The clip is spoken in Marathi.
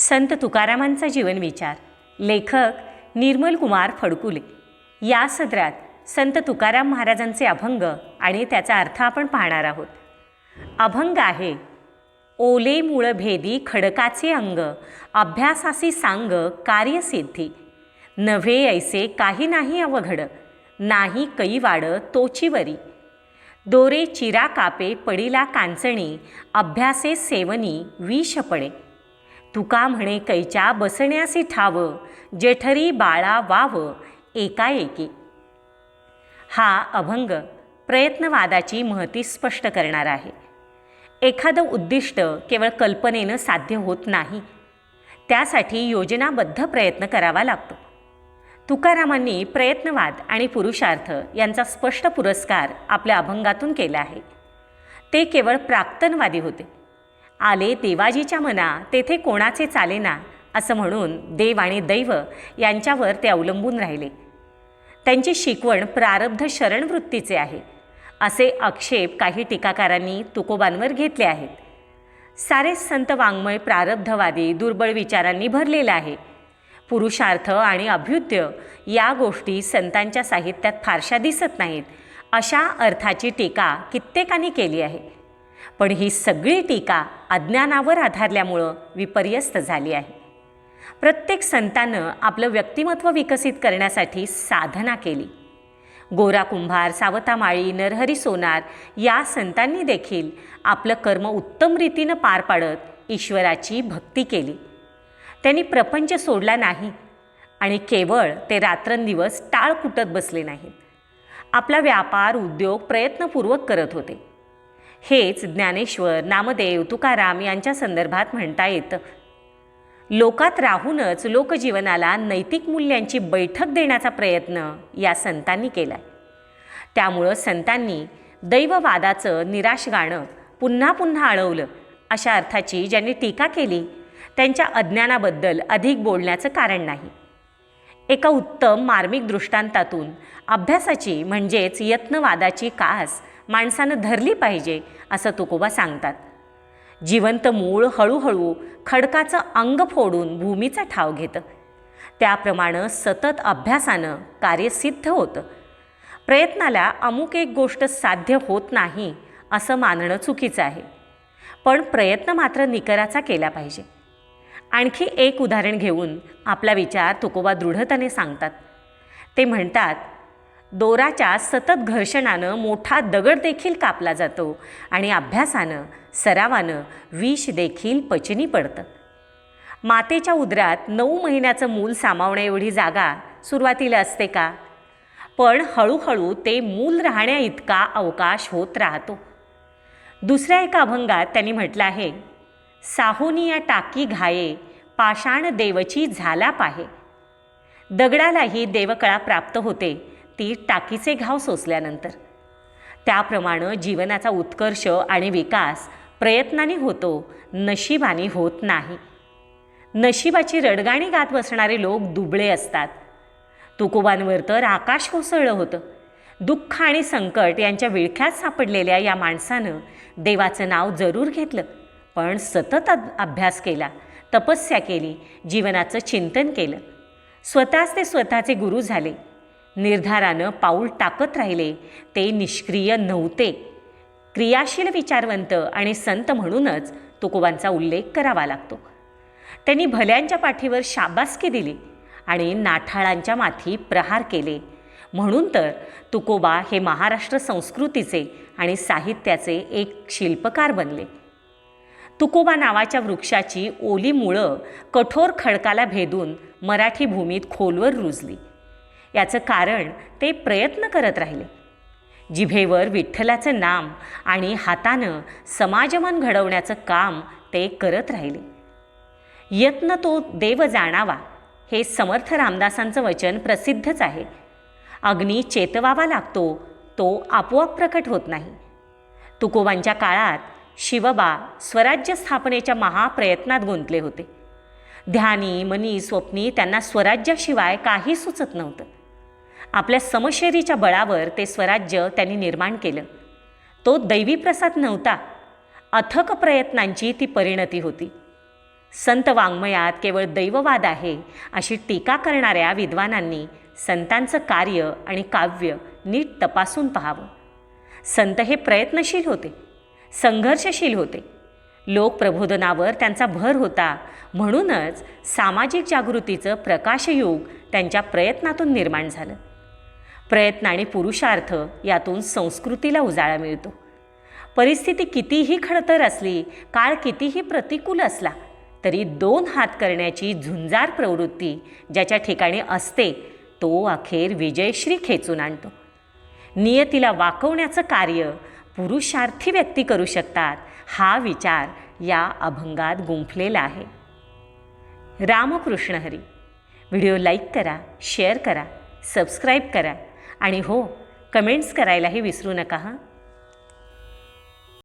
संत तुकारामांचा जीवन विचार. लेखक निर्मल कुमार फडकुले. या सदरात संत तुकाराम महाराजांचे अभंग आणि त्याचा अर्थ आपण पाहणार आहोत. अभंग आहे ओले मूळ भेदी खडकाचे अंग अभ्यासासी सांग कार्यसिद्धी. नव्हे ऐसे काही नाही अवघड नाही कैवाड तोचीवरी दोरे चिरा कापे पडिला कांचणी अभ्यासे सेवनी विषपणे पडे. तुका म्हणे कैच्या बसण्यासी ठाव जेठरी बाळा वाव एकाएकी. हा अभंग प्रयत्नवादाची महती स्पष्ट करणार आहे. एखादं उद्दिष्ट केवळ कल्पनेनं साध्य होत नाही त्यासाठी योजनाबद्ध प्रयत्न करावा लागतो. तुकारामांनी प्रयत्नवाद आणि पुरुषार्थ यांचा स्पष्ट पुरस्कार आपल्या अभंगातून केला आहे. ते केवळ प्राक्तनवादी होते. आले देवाजीच्या मना तेथे कोणाचे चालेना असं म्हणून देव आणि दैव यांच्यावर ते अवलंबून राहिले. त्यांची शिकवण प्रारब्ध शरणवृत्तीचे आहे. असे आक्षेप काही टीकाकारांनी तुकोबांवर घेतले आहेत. सारे संत वाङ्मय प्रारब्धवादी दुर्बळ विचारांनी भरलेलं आहे. पुरुषार्थ आणि अभ्युद्य या गोष्टी संतांच्या साहित्यात फारशा दिसत नाहीत अशा अर्थाची टीका कित्येकांनी केली आहे. पण ही सगळी टीका अज्ञानावर आधारल्यामुळं विपर्यस्त झाली आहे. प्रत्येक संतानं आपलं व्यक्तिमत्व विकसित करण्यासाठी साधना केली. गोरा कुंभार सावता माळी नरहरी सोनार या संतांनी देखील आपलं कर्म उत्तम रीतीनं पार पाडत ईश्वराची भक्ती केली. त्यांनी प्रपंच सोडला नाही आणि केवळ ते रात्रंदिवस टाळ कुटत बसले नाहीत. आपला व्यापार उद्योग प्रयत्नपूर्वक करत होते. हेच ज्ञानेश्वर नामदेव तुकाराम यांच्या संदर्भात म्हणता येतं. लोकात राहूनच लोकजीवनाला नैतिक मूल्यांची बैठक देण्याचा प्रयत्न या संतांनी केला त्यामुळं संतांनी दैववादाचं निराश गाणं पुन्हा पुन्हा अळवलं अशा अर्थाची ज्यांनी टीका केली त्यांच्या अज्ञानाबद्दल अधिक बोलण्याचं कारण नाही. एका उत्तम मार्मिक दृष्टांतातून अभ्यासाची म्हणजेच यत्नवादाची कास माणसानं धरली पाहिजे असं तुकोबा सांगतात. जिवंत मूळ हळूहळू खडकाचं अंग फोडून भूमीचा ठाव घेतं. त्याप्रमाणे सतत अभ्यासानं कार्य सिद्ध होतं. प्रयत्नाला अमुक एक गोष्ट साध्य होत नाही असं मानणं चुकीचं आहे. पण प्रयत्न मात्र निकराचा केला पाहिजे. आणखी एक उदाहरण घेऊन आपला विचार तुकोबा दृढतेने सांगतात. ते म्हणतात दोराच्या सतत घर्षणानं मोठा दगड देखील कापला जातो आणि अभ्यासानं सरावानं विष देखील पचनी पडतं. मातेच्या उदरात नऊ महिन्याचं मूल सामावण्याएवढी जागा सुरुवातीला असते का? पण हळूहळू ते मूल राहण्या इतका अवकाश होत राहतो. दुसऱ्या एका अभंगात त्यांनी म्हटलं आहे साहोनी या टाकी घाये पाषाण देवची झाला पाहे. दगडालाही देवकळा प्राप्त होते. ती टाकीचे घाव सोसल्यानंतर. त्याप्रमाणे जीवनाचा उत्कर्ष आणि विकास प्रयत्नाने होतो नशिबाने होत नाही. नशिबाची रडगाणी गात बसणारे लोक दुबळे असतात. तुकोबांवर तर आकाश कोसळलं होतं. दुःख आणि संकट यांच्या विळख्यात सापडलेल्या या माणसानं देवाचं नाव जरूर घेतलं पण सतत अभ्यास केला तपस्या केली जीवनाचं चिंतन केलं. स्वतःच ते स्वतःचे गुरु झाले. निर्धारानं पाऊल टाकत राहिले. ते निष्क्रिय नव्हते. क्रियाशील विचारवंत आणि संत म्हणूनच तुकोबांचा उल्लेख करावा लागतो. त्यांनी भल्यांच्या पाठीवर शाबासकी दिली आणि नाठाळांच्या माथी प्रहार केले. म्हणून तर तुकोबा हे महाराष्ट्र संस्कृतीचे आणि साहित्याचे एक शिल्पकार बनले. तुकोबा नावाच्या वृक्षाची ओली मुळं कठोर खडकाला भेदून मराठी भूमीत खोलवर रुजली. याचं कारण ते प्रयत्न करत राहिले. जिभेवर विठ्ठलाचं नाम आणि हातानं समाजमन घडवण्याचं काम ते करत राहिले. यत्न तो देव जाणावा हे समर्थ रामदासांचं वचन प्रसिद्धच आहे. अग्नी चेतवावा लागतो तो आपोआप प्रकट होत नाही. तुकोबांच्या काळात शिवबा स्वराज्य स्थापनेच्या महाप्रयत्नात गुंतले होते. ध्यानी मनी स्वप्नी त्यांना स्वराज्याशिवाय काही सुचत नव्हतं. आपल्या समशेरीच्या बळावर ते स्वराज्य त्यांनी निर्माण केलं. तो दैवी प्रसाद नव्हता. अथक प्रयत्नांची ती परिणती होती. संत वाङ्मयात केवळ दैववाद आहे अशी टीका करणाऱ्या विद्वानांनी संतांचं कार्य आणि काव्य नीट तपासून पाहावं. संत हे प्रयत्नशील होते संघर्षशील होते. लोकप्रबोधनावर त्यांचा भर होता म्हणूनच सामाजिक जागृतीचं प्रकाशयुग त्यांच्या प्रयत्नातून निर्माण झालं. प्रयत्न आणि पुरुषार्थ यातून संस्कृतीला उजाळा मिळतो. परिस्थिती कितीही खडतर असली काळ कितीही प्रतिकूल असला तरी दोन हात करण्याची झुंजार प्रवृत्ती ज्याच्या ठिकाणी असते तो अखेर विजयश्री खेचून आणतो. नियतीला वाकवण्याचं कार्य पुरुषार्थी व्यक्ती करू शकतात हा विचार या अभंगात गुंफलेला आहे. रामकृष्ण हरी. व्हिडिओ लाईक करा शेअर करा सबस्क्राईब करा. आणि हो कमेंट्स करायलाही विसरू नका हां?